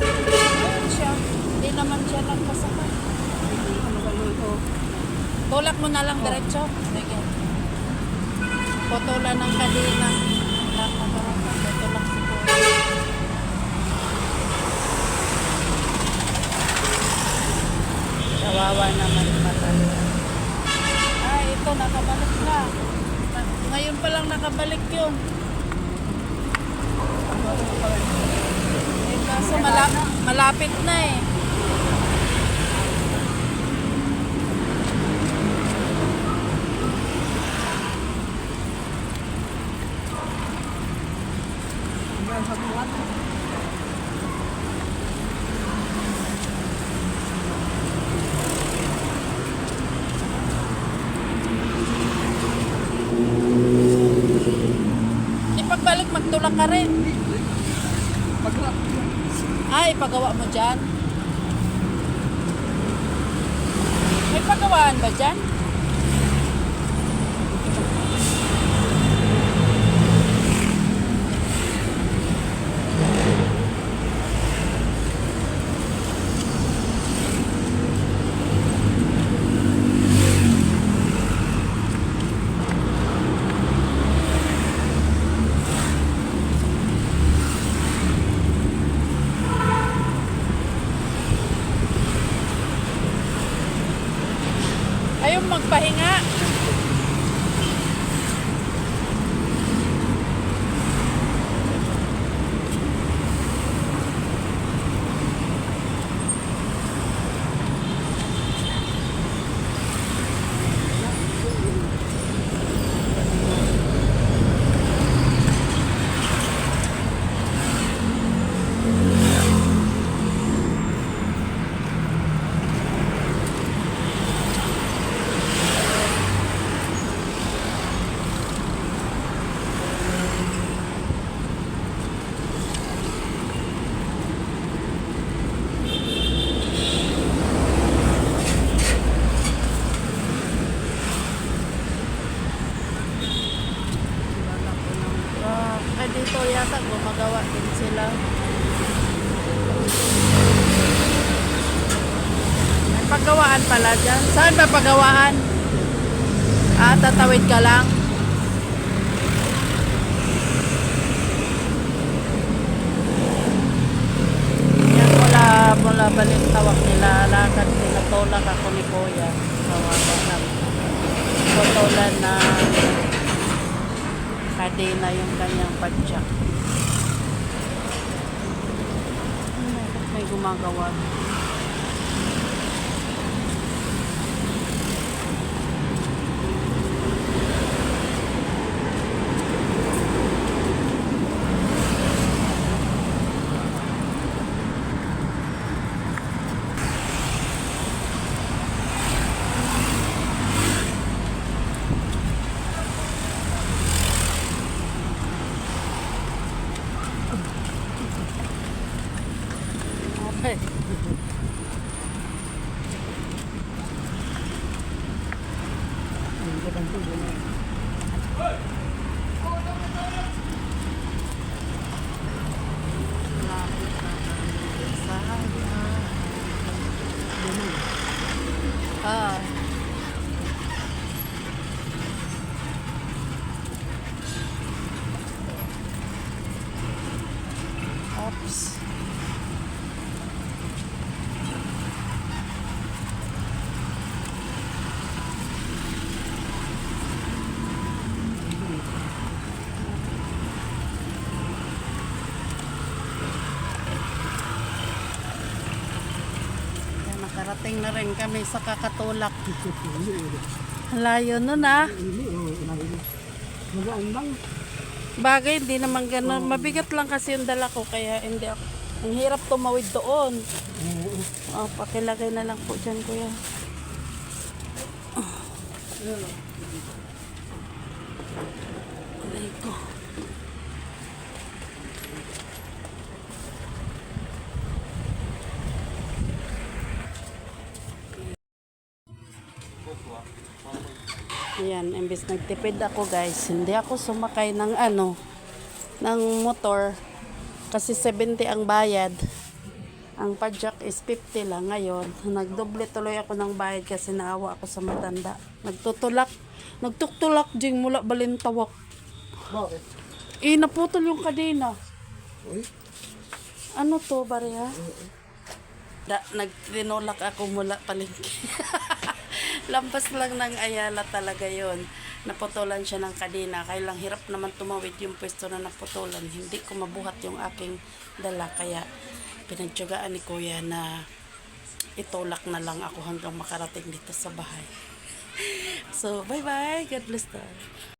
Ayun siya. Hindi naman siya nagpasakay. Ano? Tulak mo na lang diretso. Sige. Putulan ng kadina. Lang na parang tutulak siguro. Kawawa naman mata. Ay, ito nakabalik na. Na- Ngayon pa lang nakabalik yun. Kaso mala- malapit na eh. Hanggang sa buwan. Di pagbalik magtulak ka rin. Pagla. Ay, pagawa mo dyan. May pagawaan ba dyan? Magpahinga. Ah, ay dito yata gumagawa din sila. May paggawaan pala dyan. Saan ba paggawaan? Ah, tatawid ka lang. Yan mula, mula balik tawak nila. Lakad tinutulak ako ni Kuya. Kawawa lang. Putulan na kadena yung kanyang. Ay, ba't may gumagawa? Ah. Yan, nakarating na rin kami sa kakatulak. Layo nun ah. Oh. Bagay, hindi naman ganun. Mabigat lang kasi yung dala ko, kaya hindi ako. Ang hirap tumawid doon. Oo. Oh, pakilagay na lang po dyan, kuya. Aray Ayan, imbes nagtipid ako guys, hindi ako sumakay ng ano, ng motor kasi 70 ang bayad. Ang padjak is 50 lang ngayon. Nagdoble tuloy ako ng bayad kasi naawa ako sa matanda. Nagtutulak. Nagtuktulak jing mula balintawak. Bakit? Eh, naputol yung kadena. Uy. Ano to, Baria? Da, nagtinulak ako mula palengke. Lampas lang ng Ayala talaga yon. Naputulan siya ng kadena. Kaya hirap naman tumawid yung pwesto na naputulan. Hindi ko mabuhat yung aking dala. Kaya pinagtyagaan ni Kuya na itulak na lang ako hanggang makarating dito sa bahay. So, bye-bye. God bless tayo.